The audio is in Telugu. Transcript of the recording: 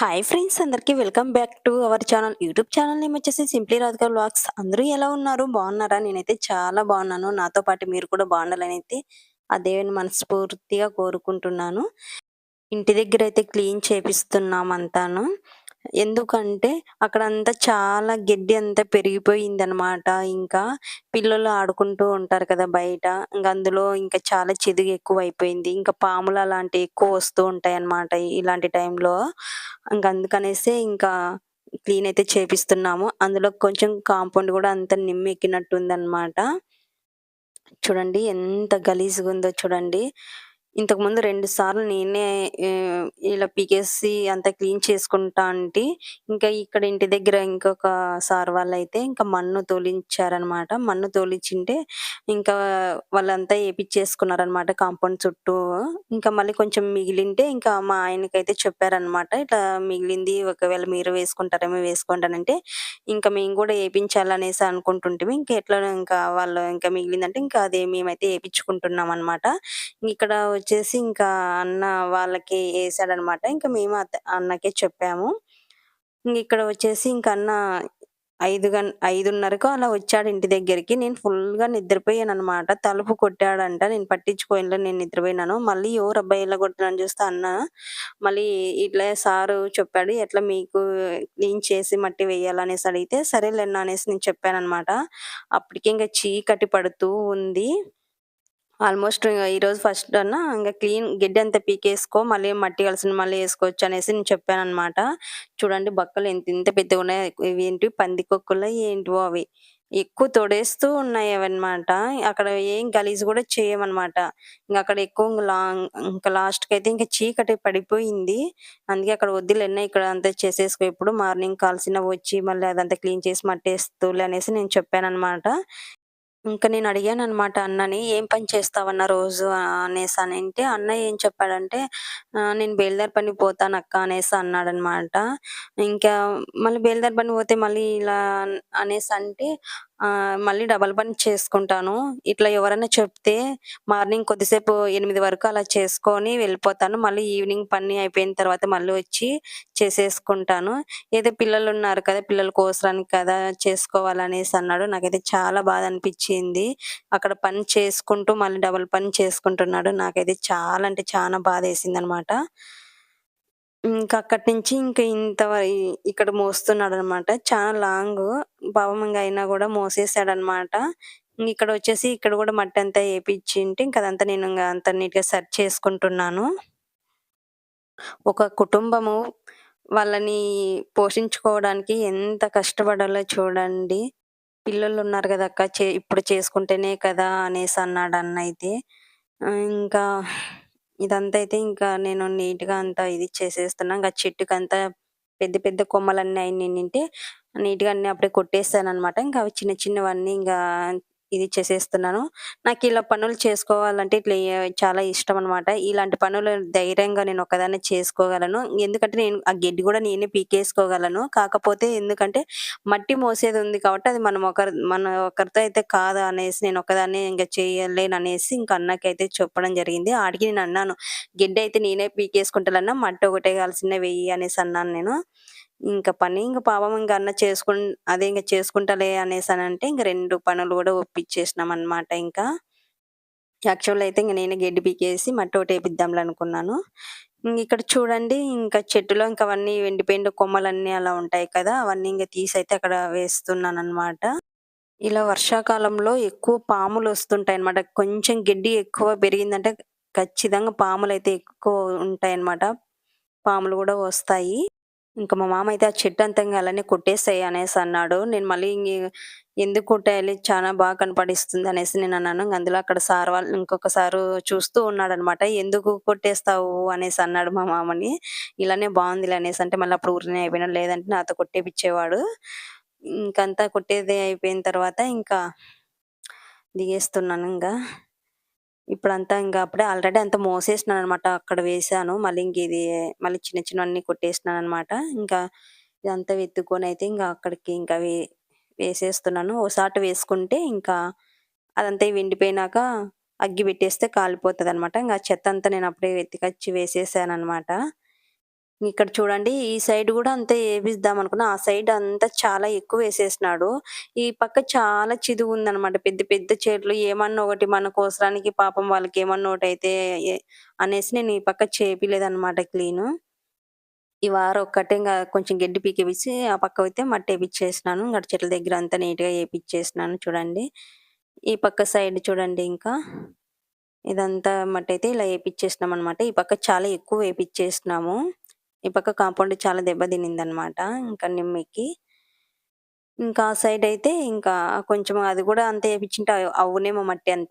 హాయ్ ఫ్రెండ్స్ అందరికీ welcome back to our channel YouTube channel name వచ్చేసి సింప్లీ రాధిక బ్లాగ్స్ అందరూ ఎలా ఉన్నారు? బాగున్నారా? నేనైతే చాలా బాగున్నాను. నాతో పాటు మీరు కూడా బాగుండాలని అయితే ఆ దేవుని మనస్ఫూర్తిగా కోరుకుంటున్నాను. ఇంటి దగ్గర అయితే క్లీన్ చేపిస్తున్నాం అంతాను. ఎందుకంటే అక్కడంతా చాలా గడ్డి అంతా పెరిగిపోయిందనమాట. ఇంకా పిల్లలు ఆడుకుంటూ ఉంటారు కదా బయట. ఇంకా అందులో ఇంకా చాలా చెదుగు ఎక్కువైపోయింది. ఇంకా పాములు అలాంటివి ఎక్కువ వస్తూ ఉంటాయి అనమాట ఇలాంటి టైంలో. ఇంకా అందుకనేసే ఇంకా క్లీన్ అయితే చేపిస్తున్నాము. అందులో కొంచెం కాంపౌండ్ కూడా అంత నిమ్మెక్కినట్టు ఉంది నిమ్మెక్కినట్టుందనమాట. చూడండి ఎంత గలీజుగుందో చూడండి. ఇంతకుముందు రెండు సార్లు నేనే ఇలా పీకేసి అంతా క్లీన్ చేసుకుంటా అంటే ఇంకా ఇక్కడ ఇంటి దగ్గర ఇంకొక సార్ వాళ్ళైతే ఇంకా మన్ను తోలించారనమాట. మన్ను తోలించింటే ఇంకా వాళ్ళంతా ఏపిచ్చేసుకున్నారనమాట కాంపౌండ్ చుట్టూ. ఇంకా మళ్ళీ కొంచెం మిగిలింటే ఇంకా మా ఆయనకైతే చెప్పారనమాట. ఇట్లా మిగిలింది ఒకవేళ మీరు వేసుకుంటారేమో వేసుకుంటానంటే ఇంకా మేము కూడా ఏపించాలనేసి అనుకుంటుంటిమి. ఇంకా ఎట్లా ఇంకా వాళ్ళు ఇంకా మిగిలిందంటే ఇంకా అదే మేమైతే వేయించుకుంటున్నాం అనమాట. ఇక్కడ వచ్చేసి ఇంకా అన్న వాళ్ళకి వేసాడనమాట ఇంకా మేము అన్నకే చెప్పాము. ఇక్కడ వచ్చేసి ఇంకా అన్న ఐదు గం 5:30కో అలా వచ్చాడు ఇంటి దగ్గరికి. నేను ఫుల్‌గా నిద్రపోయాను అనమాట తలుపు కొట్టాడంట. నేను పట్టించుకోయినలో నేను నిద్రపోయినాను. మళ్ళీ ఎవరు అబ్బాయి ఇలా కొడుతున్నారని చూస్తే అన్న మళ్ళీ ఇట్లా సారు చెప్పాడు. ఎట్లా మీకు క్లీన్ చేసి మట్టి వేయాలనేసి అడిగితే, సరేలేనా అనేసి నేను చెప్పాననమాట. అప్పటికి ఇంకా చీకటి పడుతూ ఉంది. ఆల్మోస్ట్ ఈరోజు ఫస్ట్ అన్న ఇంకా క్లీన్ గెడ్డంతా పీకేసుకో మళ్ళీ మట్టి కలిసిన మళ్ళీ వేసుకోవచ్చు అనేసి నేను చెప్పాను అనమాట చూడండి బక్కలు ఎంత ఇంత ఏంటి పంది పందికొక్కులో ఏంటివో అవి. ఎక్కువ తొడేస్తూ ఉన్నాయి అవన్నమాట. అక్కడ ఏం గలీజ్ కూడా చేయమన్నమాట ఇంకా అక్కడ ఎక్కువ లాంగ్ ఇంకా లాస్ట్కి అయితే ఇంకా చీకటి పడిపోయింది. అందుకే అక్కడ వద్దులే ఇక్కడ అంతా చేసేసుకో ఇప్పుడు మార్నింగ్ కాల్సిన వచ్చి మళ్ళీ అదంతా క్లీన్ చేసి మట్టేస్తువులే అనేసి నేను చెప్పాను అనమాట ఇంకా నేను అడిగాను అనమాట అన్నని, "ఏం పని చేస్తావన్న రోజు" అనేసి అని అంటే అన్న ఏం చెప్పాడంటే, నేను "నేను పని పోతాను పోతానక్క" అనేసి అన్నాడనమాట. ఇంకా మళ్ళీ బేల్దార్ పని పోతే మళ్ళీ ఇలా అనేసి అంటే "మళ్ళీ డబల్ పని చేసుకుంటాను. ఇట్లా ఎవరైనా చెప్తే మార్నింగ్ కొద్దిసేపు ఎనిమిది వరకు అలా చేసుకొని వెళ్ళిపోతాను. మళ్ళీ ఈవినింగ్ పని అయిపోయిన తర్వాత మళ్ళీ వచ్చి చేసేసుకుంటాను. ఏదో పిల్లలు ఉన్నారు కదా! పిల్లల కోసరానికి కదా చేసుకోవాలనేసి అన్నాడు. నాకైతే చాలా బాధ అనిపించింది అక్కడ పని చేసుకుంటూ మళ్ళీ డబల్ పని చేసుకుంటున్నాడు. నాకైతే చాలా అంటే చాలా బాధ వేసింది అనమాట ఇంక అక్కడి నుంచి ఇంక ఇంత వ ఇక్కడ మోస్తున్నాడనమాట. చాలా లాంగు. పాపం ఇంగ అయినా గూడా మోసేసాడనమాట. ఇక్కడ వచ్చేసి ఇక్కడ గూడా మట్టంతా ఏపిచ్చింటే ఇంక అదంతా నేను ఇంగ అంతా నీట్‌గా సర్ద్ చేసుకుంటున్నాను. ఒక కుటుంబము వాళ్ళని పోషించుకోవడానికి ఎంత కష్టపడాలో చూడండి. పిల్లలున్నారు అక్క చే ఇప్పుడు చేసుకుంటేనే కదా! అనేసి అన్నాడు అన్నయితే. ఆహ్, ఇంకా ఇదంతా అయితే ఇంకా నేను నీట్‌గా అంతా ఇది చేసేస్తున్నా. చెట్టుకి అంతా పెద్ద పెద్ద కొమ్మలన్నీ అయినిన్నింటే నీట్‌గా అన్నీ అప్పుడే కొట్టేసాననమాట. ఇంకా అవి చిన్న చిన్నవన్నీ ఇంకా ఇది చేసేస్తున్నాను. నాకు ఇలా పనులు చేసుకోవాలంటే ఇట్లా చాలా ఇష్టం అనమాట ఇలాంటి పనులు ధైర్యంగా నేను ఒక్కదాన్నే చేసుకోగలను. ఎందుకంటే నేను ఆ గడ్డి కూడా నేనే పీకేసుకోగలను. కాకపోతే ఎందుకంటే మట్టి మోసేది ఉంది కాబట్టి అది మనం ఒకరి మన ఒకరితో అయితే కాదు అనేసి నేను ఒక్కదాన్నే అనేసి చేయలేననేసి అన్నకి అన్నకైతే చెప్పడం జరిగింది. ఆడికి నేను అన్నాను, గడ్డి అయితే నేనే పీకేసుకుంటానన్నా మట్టి ఒకటే కలిసిన వెయ్యి" అనేసి అన్నాను నేను. ఇంకా పని ఇంకా పాపం ఇంకా అన్న చేసుకు అదే ఇంక చేసుకుంటాలే అంటే ఇంక రెండు పనులు కూడా ఒప్పించేసినాం అనమాట ఇంకా. యాక్చువల్ అయితే ఇంక నేనే గడ్డి పీకేసి మట్టి ఒకటి ఏపిద్దాంలే అనుకున్నాను. ఇక్కడ చూడండి ఇంకా చెట్టులో ఇంకా అవన్నీ ఎండిపోయిన కొమ్మలన్నీ అలా ఉంటాయి కదా! అవన్నీ ఇంకా తీసి అయితే అక్కడ వేస్తున్నాను అనమాట ఇలా వర్షాకాలంలో ఎక్కువ పాములు వస్తుంటాయి అనమాట కొంచెం గడ్డి ఎక్కువ పెరిగిందంటే ఖచ్చితంగా అయితే ఎక్కువ ఉంటాయి అనమాట పాములు కూడా వస్తాయి. ఇంకా మా మామ అయితే ఆ చెట్టు అంతంగా అలానే కొట్టేస్తాయి అనేసి అన్నాడు. నేను మళ్ళీ ఎందుకు కొట్టేయాలి చానా బాగా కనపడిస్తుంది అనేసి నేను అన్నాను అందులో అక్కడ సార్ వాళ్ళు ఇంకొక సారు చూస్తూ ఉన్నాడనమాట. "ఎందుకు కొట్టేస్తావు" అనేసి అన్నాడు మా మామని. "ఇలానే బాగుంది అనేసి అంటే మళ్ళీ అప్పుడు ఊరినే అయిపోయినాడు. లేదంటే నాతో కొట్టేపిచ్చేవాడు. ఇంకంతా కొట్టేది అయిపోయిన తర్వాత ఇంకా దిగేస్తున్నాను ఇంకా ఇప్పుడంతా ఇంకా అప్పుడే ఆల్రెడీ అంతా మోసేసినాననమాట. అక్కడ వేసాను మళ్ళీ ఇంక ఇది మళ్ళీ చిన్న చిన్నవన్నీ కొట్టేసినాననమాట. ఇంకా ఇదంతా వెతుక్కొని అయితే ఇంకా అక్కడికి ఇంకా వే వేసేస్తున్నాను. ఓసాట వేసుకుంటే ఇంకా అదంతా ఎండిపోయినాక అగ్గి పెట్టేస్తే కాలిపోతుందనమాట ఇంకా చెత్త అంతా నేను అప్పుడే ఎత్తుకొచ్చి వేసేసాననమాట. ఇక్కడ చూడండి ఈ సైడ్ కూడా అంతే వేపిద్దాం అనుకున్నా. ఆ సైడ్ అంతా చాలా ఎక్కువ వేసేసినాడు ఈ పక్క చాలా చిదుగుందనమాట. పెద్ద పెద్ద చెట్లు ఏమన్నా ఒకటి మన కోసరానికి పాపం వాళ్ళకి ఏమన్నా ఒకటి అయితే అనేసి నేను ఈ పక్క చేపిలేదనమాట క్లీను. ఈ వారం ఒక్కటే ఇంకా కొంచెం గడ్డి పీకేపించి ఆ పక్క అయితే మట్టి వేపించేసినాను ఇంకా చెట్ల దగ్గర అంతా నీట్‌గా వేపించేసినాను చూడండి. ఈ పక్క సైడ్ చూడండి ఇంకా. ఇదంతా మట్టి అయితే ఇలా ఏపిచ్చేసినామనమాట. ఈ పక్క చాలా ఎక్కువ వేపించేసినాము ఈ పక్క కాంపౌండ్ చాలా దెబ్బ అనమాట ఇంకా నిమ్మకి ఇంకా ఆ సైడ్ అయితే ఇంకా కొంచెం అది కూడా అంతే వేపించింటే అవునేమో మట్టి అంతా.